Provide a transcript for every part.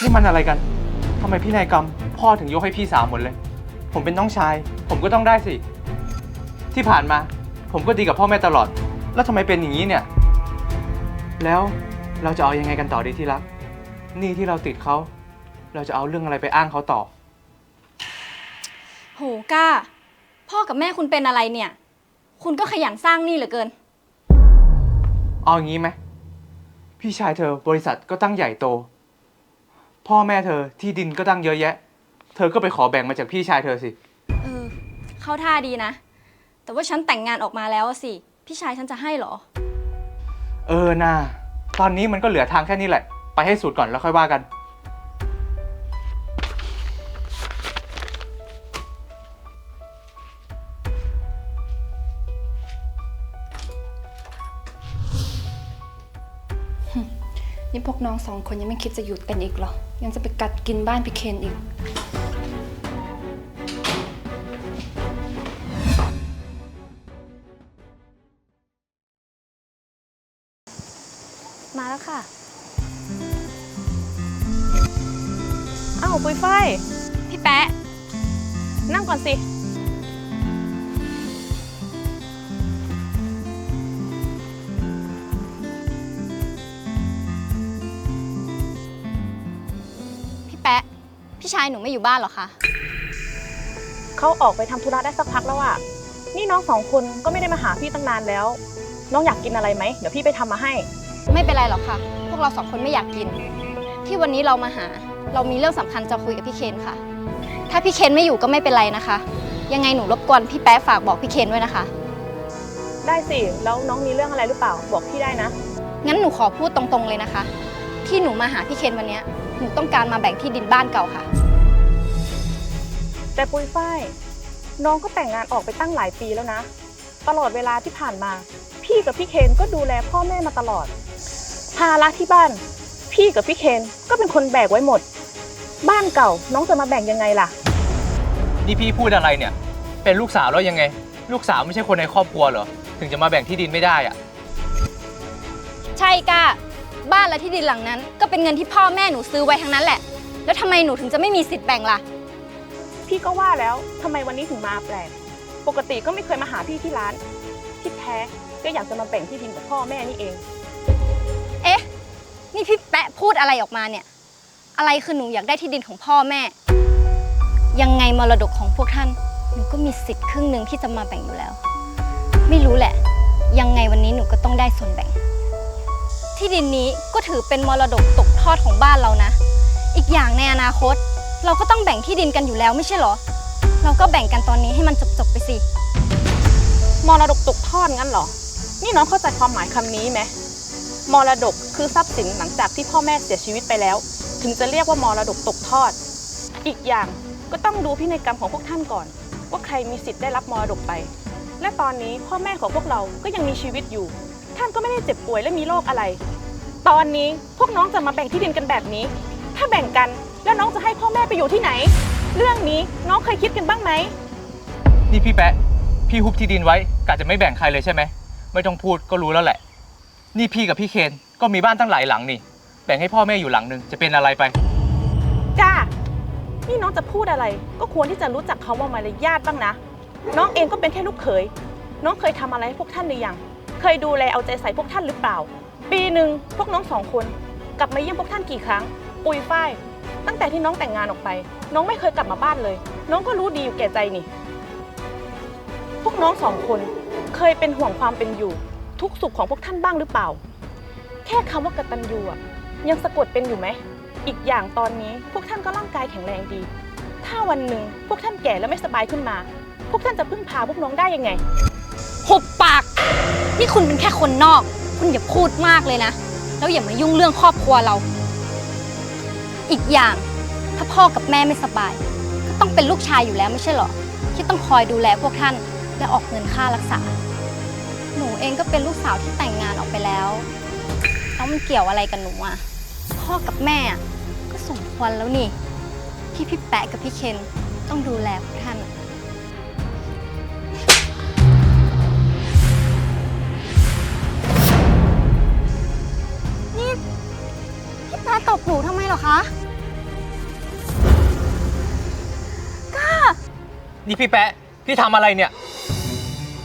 นี่มันอะไรกันทำไมพี่นายกรรม พ่อถึงยกให้พี่สาวหมดเลย ผมเป็นน้องชาย ผมก็ต้องได้สิ ที่ผ่านมา ผมก็ดีกับพ่อแม่ตลอด แล้วทำไมเป็นอย่างนี้เนี่ย แล้วเราจะเอายังไงกันต่อดีที่รักหนี่ที่เราติดเขา เราจะเอาเรื่องอะไรไปอ้างเขาต่อ โหก้า พ่อกับแม่คุณเป็นอะไรเนี่ย คุณก็ขยันสร้างหนี้เหลือเกิน เอาอย่างนี้ไหม พี่ชายเธอบริษัทก็ตั้งใหญ่โต พ่อแม่เธอที่ดินก็ตั้งเยอะแยะ เธอก็ไปขอแบ่งมาจากพี่ชายเธอสิ เออ เข้าท่าดีนะ แต่ว่าฉันแต่งงานออกมาแล้วอะสิ พี่ชายฉันจะให้เหรอ เออน่าตอนนี้มันก็เหลือทางแค่นี้แหละ ไปให้สุดก่อนแล้วค่อยว่ากัน นี่พวกน้องสองคนยังไม่คิดจะหยุดกันอีกเหรอ ยังจะไปกัดกินบ้านพี่เคนอีก มาแล้วค่ะ อ้าวปุยฝ้ายพี่แป๊ะนั่งก่อนสิ ชายหนูไม่อยู่บ้านเหรอคะเขาออกไปทำธุระได้สักพักแล้วอะนี่น้องสองคนก็ไม่ได้มาหาพี่ตั้งนานแล้ว น้องอยากกินอะไรไหมเดี๋ยวพี่ไปทำมาให้ ไม่เป็นไรหรอกค่ะ พวกเราสองคนไม่อยากกิน ที่วันนี้เรามาหา เรามีเรื่องสำคัญจะคุยกับพี่เคนค่ะ ถ้าพี่เคนไม่อยู่ก็ไม่เป็นไรนะคะ ยังไงหนูรบกวนพี่แป๊ะฝากบอกพี่เคนด้วยนะคะ ได้สิ แล้วน้องมีเรื่องอะไรหรือเปล่า บอกพี่ได้นะ งั้นหนูขอพูดตรงๆเลยนะคะ ที่หนูมาหาพี่เคนวันเนี้ยหนูต้องการมาแบ่งที่ดินบ้านเก่าค่ะ แต่ปุยฝ้ายน้องก็แต่งงานออกไปตั้งหลายปีแล้วนะ ตลอดเวลาที่ผ่านมา พี่กับพี่เคนก็ดูแลพ่อแม่มาตลอด ภาระที่บ้าน พี่กับพี่เคนก็เป็นคนแบกไว้หมด บ้านเก่าน้องจะมาแบ่งยังไงล่ะ นี่พี่พูดอะไรเนี่ย เป็นลูกสาวแล้วยังไง ลูกสาวไม่ใช่คนในครอบครัวเหรอ ถึงจะมาแบ่งที่ดินไม่ได้อะใช่ก้าบ้านและที่ดินหลังนั้น ก็เป็นเงินที่พ่อแม่หนูซื้อไว้ทั้งนั้นแหละ แล้วทำไมหนูถึงจะไม่มีสิทธิ์แบ่งล่ะ พี่ก็ว่าแล้วทำไมวันนี้ถึงมาแปลก ปกติก็ไม่เคยมาหาพี่ที่ร้าน ที่แท้ก็อยากจะมาแบ่งที่ดินกับพ่อแม่นี่เอง เอ๊ะ นี่พี่แปะพูดอะไรออกมาเนี่ย อะไรคือหนูอยากได้ที่ดินของพ่อแม่ ยังไงมรดกของพวกท่าน หนูก็มีสิทธิ์ครึ่งหนึ่งที่จะมาแบ่งอยู่แล้ว ไม่รู้แหละ ยังไงวันนี้หนูก็ต้องได้ส่วนแบ่ง ที่ดินนี้ก็ถือเป็นมรดกตกทอดของบ้านเรานะ อีกอย่างในอนาคต เราก็ต้องแบ่งที่ดินกันอยู่แล้วไม่ใช่เหรอ เราก็แบ่งกันตอนนี้ให้มันจบๆไปสิ มรดกตกทอดงั้นเหรอ นี่น้องเข้าใจความหมายคำนี้ไหมมรดกคือทรัพย์สินหลังจากที่พ่อแม่เสียชีวิตไปแล้ว ถึงจะเรียกว่ามรดกตกทอด อีกอย่างก็ต้องดูพินัยกรรมของพวกท่านก่อน ว่าใครมีสิทธิ์ได้รับมรดกไป และตอนนี้พ่อแม่ของพวกเราก็ยังมีชีวิตอยู่ ท่านก็ไม่ได้เจ็บป่วยและมีโรคอะไร ตอนนี้พวกน้องจะมาแบ่งที่ดินกันแบบนี้ ถ้าแบ่งกัน แล้วน้องจะให้พ่อแม่ไปอยู่ที่ไหน เรื่องนี้น้องเคยคิดกันบ้างไหม นี่พี่แปะ พี่ฮุบที่ดินไว้กะจะไม่แบ่งใครเลยใช่ไหม ไม่ต้องพูดก็รู้แล้วแหละ นี่พี่กับพี่เคนก็มีบ้านตั้งหลายหลังนี่ แบ่งให้พ่อแม่อยู่หลังหนึ่งจะเป็นอะไรไป จ้า นี่น้องจะพูดอะไร ก็ควรที่จะรู้จักคำว่ามารยาทบ้างนะ น้องเองก็เป็นแค่ลูกเขย น้องเคยทำอะไรให้พวกท่านหรือยัง เคยดูแลเอาใจใส่พวกท่านหรือเปล่า ปีหนึ่งพวกน้องสองคนกลับมาเยี่ยมพวกท่านกี่ครั้ง ปุยฝ้าย ตั้งแต่ที่น้องแต่งงานออกไป น้องไม่เคยกลับมาบ้านเลย น้องก็รู้ดีอยู่แก่ใจนี่ พวกน้องสองคนเคยเป็นห่วงความเป็นอยู่ ทุกสุขของพวกท่านบ้างหรือเปล่า แค่คำว่ากตัญญูอะยังสะกดเป็นอยู่ไหม อีกอย่างตอนนี้พวกท่านก็ร่างกายแข็งแรงดี ถ้าวันหนึ่งพวกท่านแก่แล้วไม่สบายขึ้นมา พวกท่านจะพึ่งพาพวกน้องได้ยังไง หุบปาก นี่คุณเป็นแค่คนนอก คุณอย่าพูดมากเลยนะ แล้วอย่ามายุ่งเรื่องครอบครัวเรา อีกอย่างถ้าพ่อกับแม่ไม่สบาย ก็ต้องเป็นลูกชายอยู่แล้วไม่ใช่เหรอที่ต้องคอยดูแลพวกท่านและออกเงินค่ารักษา หนูเองก็เป็นลูกสาวที่แต่งงานออกไปแล้วแล้วมันเกี่ยวอะไรกับหนูอะพ่อกับแม่ก็สมควรแล้วนี่ที่พี่แปะกับพี่เคนต้องดูแลพวกท่าน นี่พี่แปะพี่ทำอะไรเนี่ย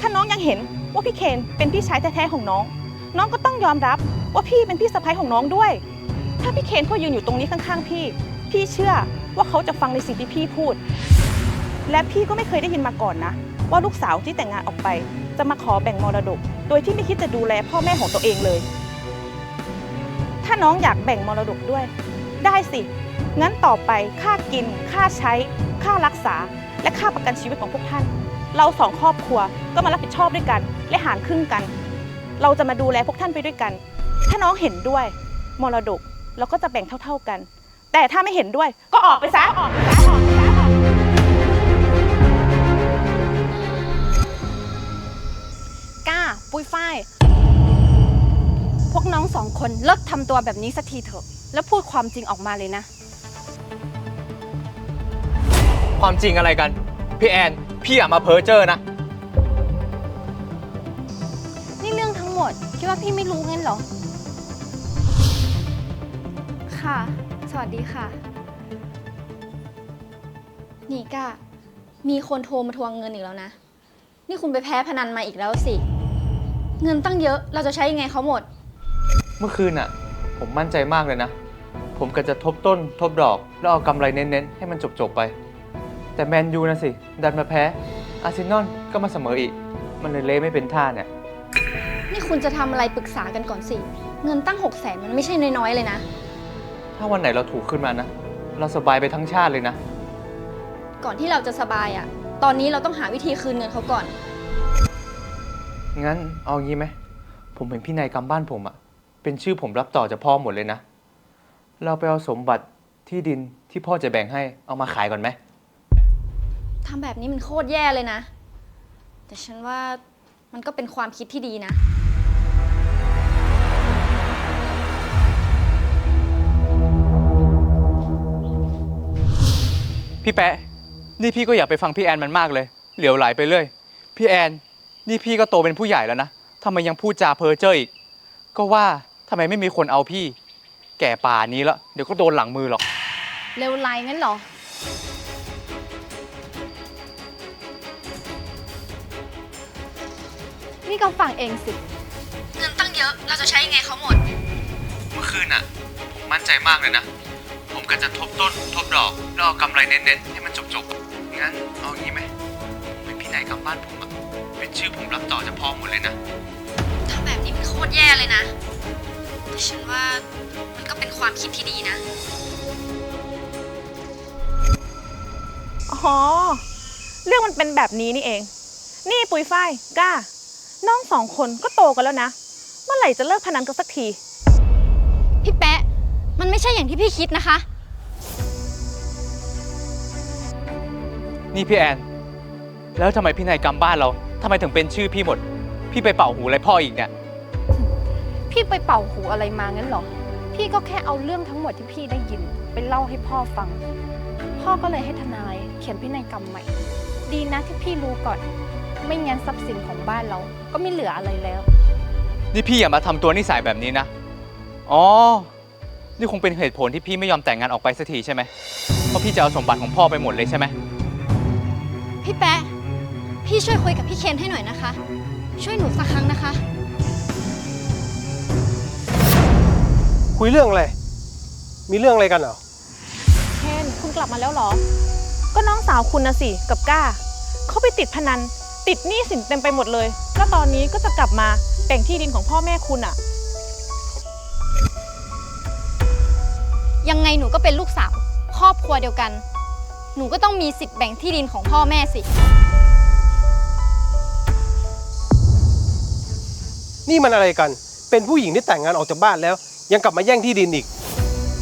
ถ้าน้องยังเห็นว่าพี่เคนเป็นพี่ชายแท้ๆของน้อง น้องก็ต้องยอมรับว่าพี่เป็นพี่สะใภ้ของน้องด้วย ถ้าพี่เคนเขายืนอยู่ตรงนี้ข้างๆพี่ พี่เชื่อว่าเขาจะฟังในสิ่งที่พี่พูด และพี่ก็ไม่เคยได้ยินมาก่อนนะ ว่าลูกสาวที่แต่งงานออกไป จะมาขอแบ่งมรดก โดยที่ไม่คิดจะดูแลพ่อแม่ของตัวเองเลย ถ้าน้องอยากแบ่งมรดกด้วย ได้สิ งั้นต่อไปค่ากิน ค่าใช้ ค่ารักษา และค่าประกันชีวิตของพวกท่าน เราสองครอบครัวก็มารับผิดชอบด้วยกัน และหารครึ่งกัน เราจะมาดูแลพวกท่านไปด้วยกัน ถ้าน้องเห็นด้วยมรดกเราก็จะแบ่งเท่า ๆกัน แต่ถ้าไม่เห็นด้วยก็ออกไปซะออกไปซะออกไปซะกกล้าปุ้ยฝ้าย พวกน้องสองคนเลิกทำตัวแบบนี้สักทีเถอะ แล้วพูดความจริงออกมาเลยนะ ความจริงอะไรกัน พี่แอน พี่อย่ามาเพ้อเจ้อนะ นี่เรื่องทั้งหมด คิดว่าพี่ไม่รู้งั้นเหรอ ค่ะ สวัสดีค่ะ นี่ก้า มีคนโทรมาทวงเงินอีกแล้วนะ นี่คุณไปแพ้พนันมาอีกแล้วสิ เงินตั้งเยอะ เราจะใช้ยังไงเขาหมด เมื่อคืนน่ะ ผมมั่นใจมากเลยนะ ผมก็จะทบต้นทบดอก แล้วเอากำไรเน้นๆ ให้มันจบๆไป แต่แมนยูนะสิ ดันมาแพ้ อาร์เซนอลก็มาเสมออีก มันเลยเละไม่เป็นท่าเนี่ย นี่คุณจะทำอะไรปรึกษากันก่อนสิ เงินตั้งหกแสนมันไม่ใช่น้อยๆเลยนะ ถ้าวันไหนเราถูกขึ้นมานะ เราสบายไปทั้งชาติเลยนะ ก่อนที่เราจะสบายอะ่ะ ตอนนี้เราต้องหาวิธีคืนเงินเขาก่อน งั้นเอางี้ไหม ผมเห็นพี่นายกำบ้านผมอะเป็นชื่อผมรับต่อจากพ่อหมดเลยนะ เราไปเอาสมบัติที่ดินที่พ่อจะแบ่งให้เอามาขายก่อนไหม ทำแบบนี้มันโคตรแย่เลยนะ แต่ฉันว่ามันก็เป็นความคิดที่ดีนะ พี่แปะ นี่พี่ก็อยากไปฟังพี่แอนมันมากเลย เหลียวไหลไปเรื่อย พี่แอน นี่พี่ก็โตเป็นผู้ใหญ่แล้วนะทำไมยังพูดจาเพ้อเจ้ออีก ก็ว่าทำไมไม่มีคนเอาพี่ แก่ป่านี้แล้วเดี๋ยวก็โดนหลังมือหรอก เร็วไลงั้นเหรอ นี่ก็ฟังเองสิ เงินตั้งเยอะ เราจะใช้ยังไงเขาหมด เมื่อคืนอะ ผมมั่นใจมากเลยนะ ผมก็จะทบต้นทบดอกแล้วเอากำไรเน้นๆให้มันจบๆ งั้นเอางี้ไหมผมเป็นพี่นายกำบ้านผมอะเป็นชื่อผมรับต่อจากพ่อหมดเลยนะ ทำแบบนี้มันโคตรแย่เลยนะ แต่ฉันว่ามันก็เป็นความคิดที่ดีนะ อ๋อ เรื่องมันเป็นแบบนี้นี่เอง นี่ปุยฝ้ายกล้า น้องสองคนก็โตกันแล้วนะ เมื่อไหร่จะเลิกพนันกันสักที พี่แปะ มันไม่ใช่อย่างที่พี่คิดนะคะ นี่พี่แอน แล้วทำไมพี่นายกำบ้านเราทำไมถึงเป็นชื่อพี่หมด พี่ไปเป่าหูอะไรพ่ออีกเนี่ย พี่ไปเป่าหูอะไรมางั้นเหรอ พี่ก็แค่เอาเรื่องทั้งหมดที่พี่ได้ยิน ไปเล่าให้พ่อฟัง พ่อก็เลยให้ทนาย เขียนพินัยกรรมใหม่ ดีนะที่พี่รู้ก่อน ไม่งั้นทรัพย์สินของบ้านเราก็ไม่เหลืออะไรแล้ว นี่พี่อย่ามาทำตัวนิสัยแบบนี้นะ อ๋อ นี่คงเป็นเหตุผลที่พี่ไม่ยอมแต่งงานออกไปสักทีใช่ไหม เพราะพี่จะเอาสมบัติของพ่อไปหมดเลยใช่ไหม พี่แปะ พี่ช่วยคุยกับพี่เคนให้หน่อยนะคะ ช่วยหนูสักครั้งนะคะ คุยเรื่องอะไร มีเรื่องอะไรกันเหรอ เคนคุณกลับมาแล้วเหรอ ก็น้องสาวคุณนะสิ กับก้า เขาไปติดพนัน ติดหนี้สินเต็มไปหมดเลย แล้วตอนนี้ก็จะกลับมาแบ่งที่ดินของพ่อแม่คุณอะยังไงหนูก็เป็นลูกสาวครอบครัวเดียวกัน หนูก็ต้องมีสิทธิ์แบ่งที่ดินของพ่อแม่สิ นี่มันอะไรกัน เป็นผู้หญิงที่แต่งงานออกจากบ้านแล้ว ยังกลับมาแย่งที่ดินอีก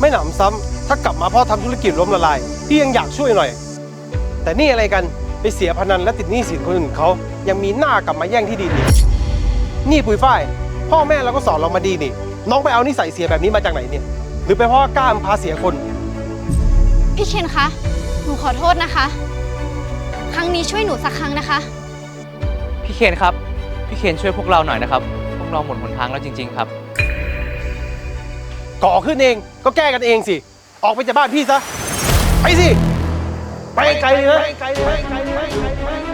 ไม่หนำซ้ำถ้ากลับมาเพ่อทำธุรกิจล้มละลายพี่ยังอยากช่วยหน่อย แต่นี่อะไรกัน ไปเสียพนันและติดหนี้สินคนอื่นเขายังมีหน้ากลับมาแย่งที่ดินอีกนี่ปุยฝ้าย พ่อแม่เราก็สอนเรามาดีนี่ น้องไปเอานิสัยเสียแบบนี้มาจากไหนเนี่ย หรือเป็นเพราะว่ากล้ามพาเสียคน พี่เคนคะ หนูขอโทษนะคะ ครั้งนี้ช่วยหนูสักครั้งนะคะ พี่เคนครับ พี่เคนช่วยพวกเราหน่อยนะครับ พวกเราหมดหนทางแล้วจริง ๆ ครับ ก่อขึ้นเองก็แก้กันเองสิ ออกไปจากบ้านพี่ซะ ไปสิ ไปไกลเลยนะ